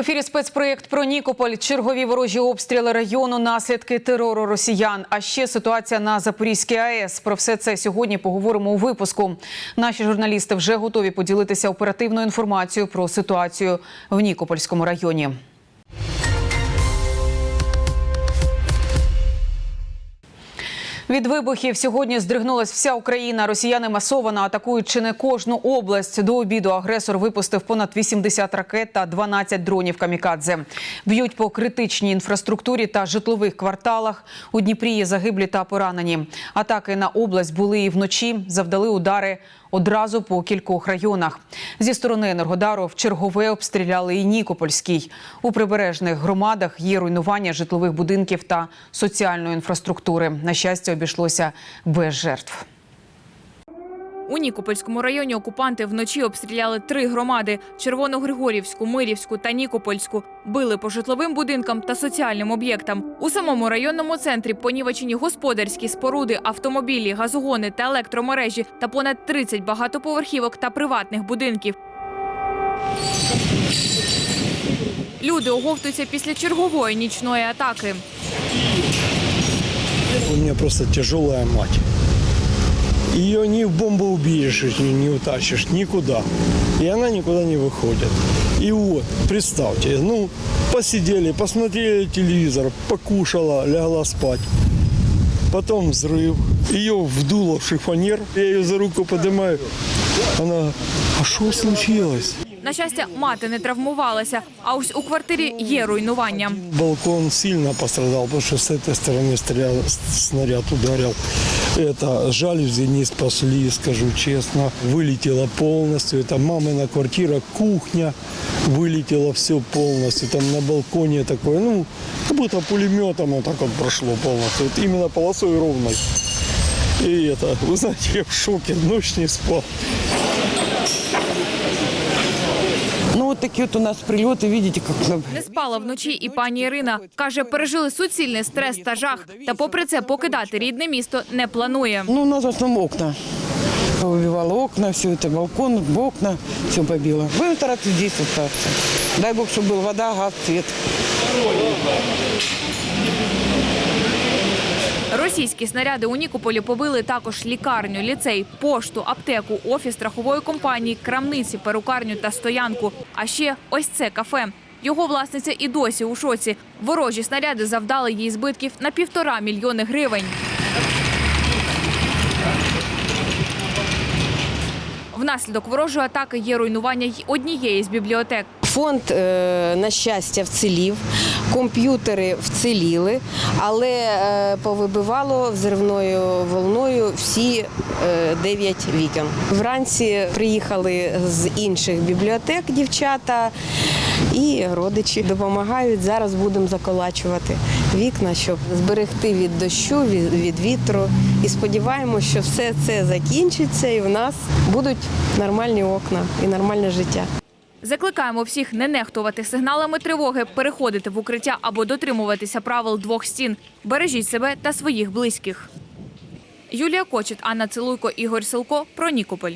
Ефірі спецпроєкт про Нікополь, чергові ворожі обстріли району, наслідки терору росіян. А ще ситуація на Запорізькій АЕС. Про все це сьогодні поговоримо у випуску. Наші журналісти вже готові поділитися оперативною інформацією про ситуацію в Нікопольському районі. Від вибухів сьогодні здригнулась вся Україна. Росіяни масово атакують чи не кожну область. До обіду агресор випустив понад 80 ракет та 12 дронів камікадзе. Б'ють по критичній інфраструктурі та житлових кварталах. У Дніпрі є загиблі та поранені. Атаки на область були і вночі. Завдали удари одразу по кількох районах. Зі сторони Енергодару в чергове обстріляли і Нікопольський. У прибережних громадах є руйнування житлових будинків та соціальної інфраструктури. На щастя, обійшлося без жертв. У Нікопольському районі окупанти вночі обстріляли три громади: Червоногригорівську, Мирівську та Нікопольську. Били по житловим будинкам та соціальним об'єктам. У самому районному центрі понівечені господарські споруди, автомобілі, газогони та електромережі та понад 30 багатоповерхівок та приватних будинків. Люди оговтуються після чергової нічної атаки. У меня просто тяжелая мать. Ее ни в бомбоубежище не, утащишь, никуда. И она никуда не выходит. И вот, представьте, ну, посидели, посмотрели телевизор, покушала, лягла спать. Потом взрыв. Ее вдуло в шифонер. Я ее за руку поднимаю. Она, а что случилось? На щастя, мати не травмувалася, а ось у квартирі є руйнування. Балкон сильно пострадал, потому что с этой стороны стрелял, с- снаряд ударил. Это жалюзи не спасли, скажу честно. Вылетело полностью. Это мамина квартира, кухня. Вылетело все полностью. Там на балконе такое, ну, как будто пулеметом вот так вот прошло полностью. Вот именно полосой ровной. И это, вы знаете, я в шоке, ночь не спал. вот такие вот у нас прилеты, видите, как нам Не спала вночі і пані Ірина. Каже, пережили суцільний стрес та жах. Та попри це покидати рідне місто не планує. Ну, у нас в основном окна. Выбивало окна, все это, балкон, окна, все побило. Будем стараться здесь остаться. Дай Бог, чтобы был вода, газ, свет. Російські снаряди у Нікополі побили також лікарню, ліцей, пошту, аптеку, офіс страхової компанії, крамниці, перукарню та стоянку. А ще ось це кафе. Його власниця і досі у шоці. Ворожі снаряди завдали їй збитків на півтора мільйони гривень. Внаслідок ворожої атаки є руйнування й однієї з бібліотек. Фонд, е, на щастя, вцілів, комп'ютери вціліли, але е, повибивало взривною волною всі е, дев'ять вікон. Вранці приїхали з інших бібліотек дівчата і родичі допомагають. Зараз будемо заколачувати вікна, щоб зберегти від дощу, від, вітру. І сподіваємося, що все це закінчиться, і в нас будуть нормальні окна і нормальне життя. Закликаємо всіх не нехтувати сигналами тривоги, переходити в укриття або дотримуватися правил двох стін. Бережіть себе та своїх близьких. Юлія Кочет, Анна Цилуйко, Ігор Силко про Нікополь.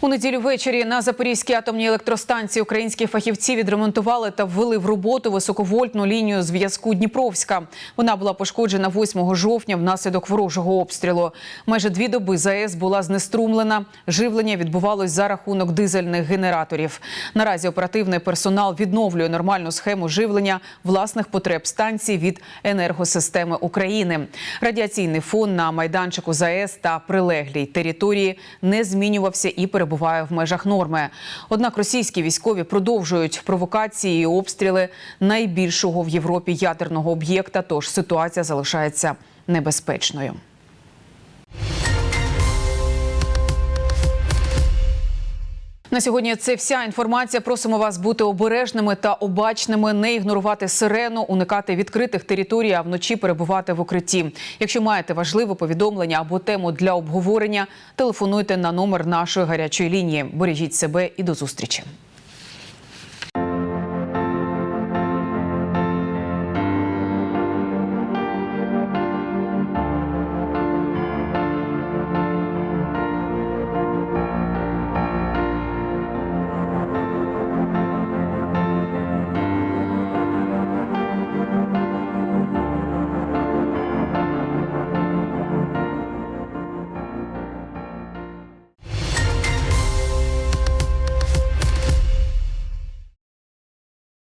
У неділю ввечері на Запорізькій атомній електростанції українські фахівці відремонтували та ввели в роботу високовольтну лінію зв'язку Дніпровська. Вона була пошкоджена 8 жовтня внаслідок ворожого обстрілу. Майже дві доби ЗАЕС була знеструмлена. Живлення відбувалось за рахунок дизельних генераторів. Наразі оперативний персонал відновлює нормальну схему живлення власних потреб станції від енергосистеми України. Радіаційний фон на майданчику ЗАЕС та прилеглій території не змінювався і перебуває в межах норми. Однак російські військові продовжують провокації і обстріли найбільшого в Європі ядерного об'єкта. Тож ситуація залишається небезпечною. На сьогодні це вся інформація. Просимо вас бути обережними та обачними, не ігнорувати сирену, уникати відкритих територій, а вночі перебувати в укритті. Якщо маєте важливе повідомлення або тему для обговорення, телефонуйте на номер нашої гарячої лінії. Бережіть себе і до зустрічі.